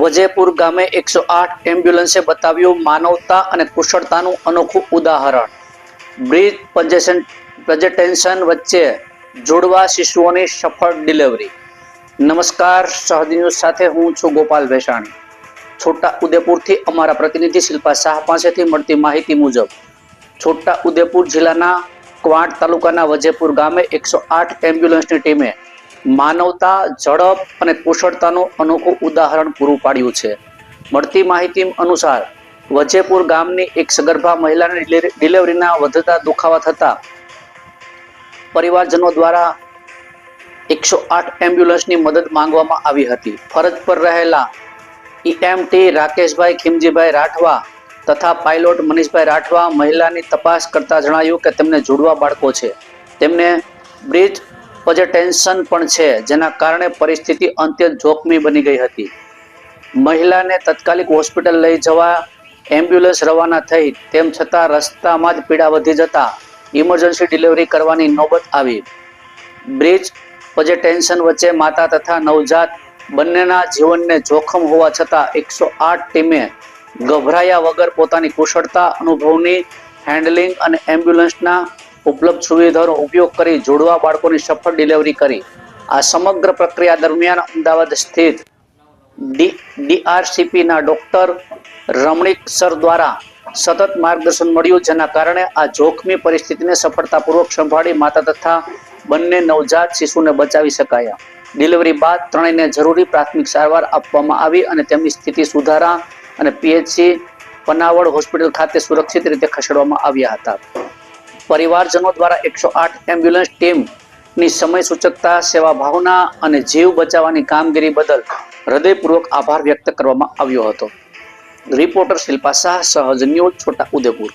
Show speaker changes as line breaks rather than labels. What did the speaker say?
વજેપુર ગામે એકસો આઠ એમ્બ્યુલન્સે બતાવ્યું માનવતા અને કુશળતાનું અનોખું ઉદાહરણ. બ્રિજ પજેશન પ્રજેટેન્શન વચ્ચે જોડવા શિશુઓની સફળ ડિલિવરી. નમસ્કાર ન્યૂઝ સાથે હું છું ગોપાલ ભેસાણી. છોટા ઉદેપુરથી અમારા પ્રતિનિધિ શિલ્પા શાહ પાસેથી મળતી માહિતી મુજબ, છોટા ઉદેપુર જિલ્લાના ક્વાંટ તાલુકાના વજેપુર ગામે એકસો આઠ એમ્બ્યુલન્સની ટીમે માનવતા, ઝડપ અને કુશળતાનું અનોખું ઉદાહરણ પૂરું પાડ્યું છે. મળતી માહિતી અનુસાર, વજેપુર ગામની એક સગર્ભા મહિલાને ડિલિ- ડિલિવરીના વધતા દુખાવા થતા પરિવારજનો દ્વારા એકસો આઠ એમ્બ્યુલન્સની મદદ માંગવામાં આવી હતી. ફરજ પર રહેલા ઈએમટી રાકેશભાઈ, ખીમજીભાઈ રાઠવા તથા પાયલોટ મનીષભાઈ રાઠવા મહિલાની તપાસ કરતા જણાયું કે તેમને જોડવા બાળકો છે. તેમને બ્રિજ પજેટેન્શન પણ છે, જેના કારણે પરિસ્થિતિ અત્યંત જોખમી બની ગઈ હતી. મહિલાને તત્કાલિક હોસ્પિટલ લઈ જવા, એમ્બ્યુલન્સ રવાના થઈ, તેમ છતાં રસ્તામાં જ પીડા વધી જતા ઇમરજન્સી ડિલિવરી કરવાની નોબત આવી. બ્રિજ પજેટેન્શન વચ્ચે માતા તથા નવજાત બંનેના જીવનને જોખમ હોવા છતાં એકસો આઠ ટીમે ગભરાયા વગર પોતાની કુશળતા અનુભવની, હેન્ડલિંગ અને એમ્બ્યુલન્સના ઉપલબ્ધ સુવિધાનો ઉપયોગ કરી જોડવા બાળકોની સફળ ડિલિવરી કરી. આ સમગ્ર પ્રક્રિયા દરમિયાન અમદાવાદ સ્થિત ડી, ડીઆરસીપીના ડોક્ટર રમણીક સર દ્વારા સતત માર્ગદર્શન મળ્યું, જેના કારણે આ જોખમી પરિસ્થિતિને સફળતાપૂર્વક સંભાળી માતા તથા બંને નવજાત શિશુને બચાવી શકાયા. ડિલિવરી બાદ ત્રણેયને જરૂરી પ્રાથમિક સારવાર આપવામાં આવી અને તેમની સ્થિતિ સુધારા અને પીએચસી, પનાવડ હોસ્પિટલ ખાતે સુરક્ષિત રીતે ખસેડવામાં આવ્યા હતા. પરિવારજનો દ્વારા એકસો આઠ એમ્બ્યુલન્સ ટીમની સમય સૂચકતા, સેવા ભાવના અને જીવ બચાવવાની કામગીરી બદલ હૃદયપૂર્વક આભાર વ્યક્ત કરવામાં આવ્યો હતો. રિપોર્ટર શિલ્પા શાહ, સહજ ન્યૂઝ, છોટા ઉદેપુર.